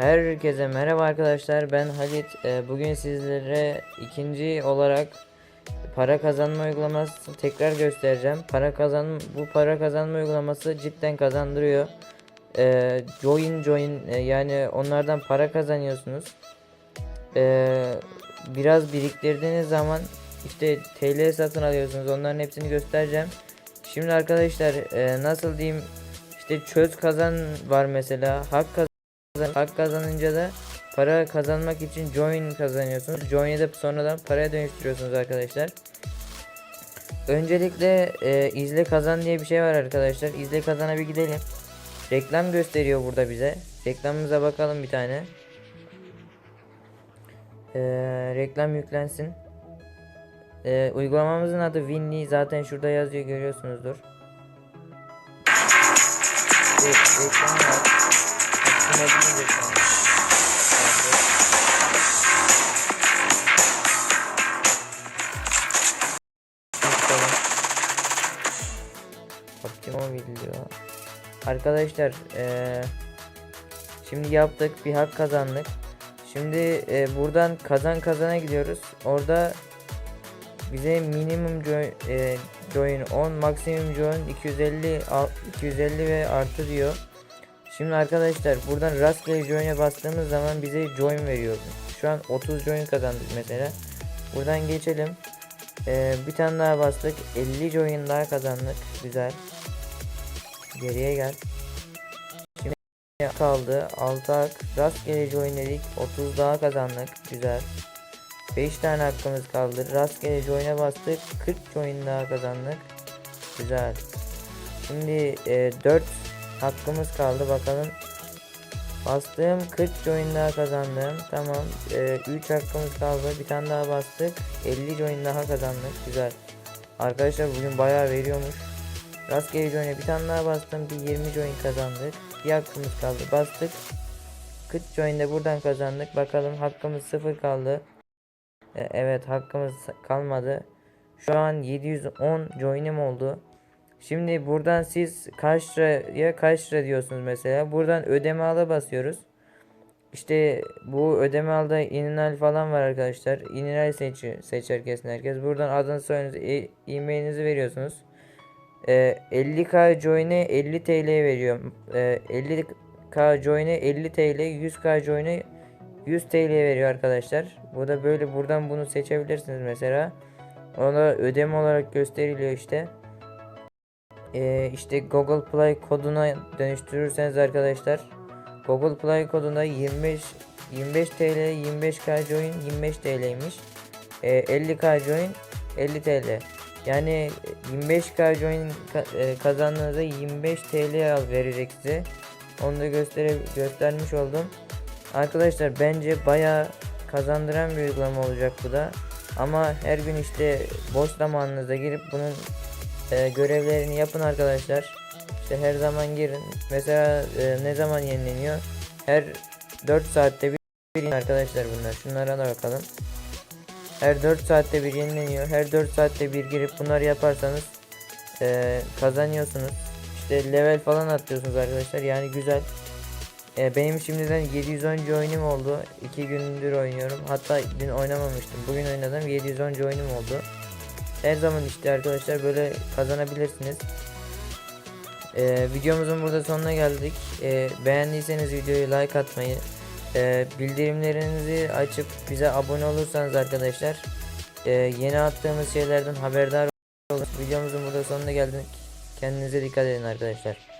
Herkese merhaba arkadaşlar. Ben Halit. Ee, bugün sizlere ikinci olarak para kazanma uygulamasını tekrar göstereceğim. Para kazan bu para kazanma uygulaması cidden kazandırıyor. Ee, join join e, yani onlardan para kazanıyorsunuz. Ee, biraz biriktirdiğiniz zaman işte TL satın alıyorsunuz. Onların hepsini göstereceğim. Şimdi arkadaşlar e, nasıl diyeyim? İşte çöz kazan var mesela hak kazan Hak kazanınca da para kazanmak için join kazanıyorsunuz. Join edip sonradan paraya dönüştürüyorsunuz arkadaşlar. Öncelikle e, izle kazan diye bir şey var arkadaşlar. İzle kazana bir gidelim. Reklam gösteriyor burada bize. Reklamımıza bakalım bir tane. E, reklam yüklensin. E, uygulamamızın adı Winly zaten şurada yazıyor görüyorsunuzdur. Evet, reklam var. Hakkını edince şu video. Arkadaşlar eee, şimdi yaptık bir hak kazandık. Şimdi eee, buradan kazan kazana gidiyoruz. Orada bize minimum join, eee, join 10 maksimum join 250 al- 250 ve artı diyor. Şimdi arkadaşlar buradan rastgele join'e bastığımız zaman bize join veriyor. Şu an 30 join kazandık mesela. Buradan geçelim. Ee, bir tane daha bastık. 50 join daha kazandık. Güzel. Geriye gel. Şimdi kaldı. 6 hak. Rastgele join dedik. 30 daha kazandık. Güzel. 5 tane hakkımız kaldı. Rastgele join'e bastık. 40 join daha kazandık. Güzel. Şimdi e, 4 hakkımız kaldı bakalım. Bastım 40 join daha kazandım. Tamam. 3 hakkımız kaldı. Bir tane daha bastık. 50 join daha kazandık. Güzel. Arkadaşlar bugün bayağı veriyormuş. Rastgele join'e bir tane daha bastım. Bir 20 join kazandık. Bir hakkımız kaldı. Bastık. 40 join de buradan kazandık. Bakalım hakkımız 0 kaldı. E, evet hakkımız kalmadı. Şu an 710 join'im oldu. Şimdi buradan siz kaç liraya kaç lira diyorsunuz mesela. Buradan ödeme ala basıyoruz. İşte bu ödeme alda ininal falan var arkadaşlar. İninal seç seçer kesin herkes. Buradan adınızı soyadınızı e- e-mailinizi veriyorsunuz. Ee, 50k join'e 50 TL veriyor. Ee, 50k join'e 50 TL, 100k join'e 100 TL veriyor arkadaşlar. Bu da böyle buradan bunu seçebilirsiniz mesela. Ona ödeme olarak gösteriliyor işte. Ee, işte Google Play koduna dönüştürürseniz arkadaşlar Google Play kodunda 25 25 TL 25k join 25 TL'ymiş. Ee, 50k join 50 TL. Yani 25k join ka- e, kazandığınızda 25 TL al verecek size. Onu da göstere göstermiş oldum. Arkadaşlar bence baya kazandıran bir uygulama olacak bu da. Ama her gün işte boş zamanınıza girip bunun e, görevlerini yapın arkadaşlar. İşte her zaman girin. Mesela e, ne zaman yenileniyor? Her 4 saatte bir bir arkadaşlar bunlar. Şunlara da bakalım. Her 4 saatte bir yenileniyor. Her 4 saatte bir girip bunları yaparsanız e, kazanıyorsunuz. İşte level falan atlıyorsunuz arkadaşlar. Yani güzel. E, benim şimdiden 710 oyunum oldu. 2 gündür oynuyorum. Hatta dün oynamamıştım. Bugün oynadım. 710 oyunum oldu. Her zaman işte arkadaşlar böyle kazanabilirsiniz. Ee, videomuzun burada sonuna geldik. Ee, beğendiyseniz videoyu like atmayı, e, bildirimlerinizi açıp bize abone olursanız arkadaşlar e, yeni attığımız şeylerden haberdar olursunuz. Videomuzun burada sonuna geldik. Kendinize dikkat edin arkadaşlar.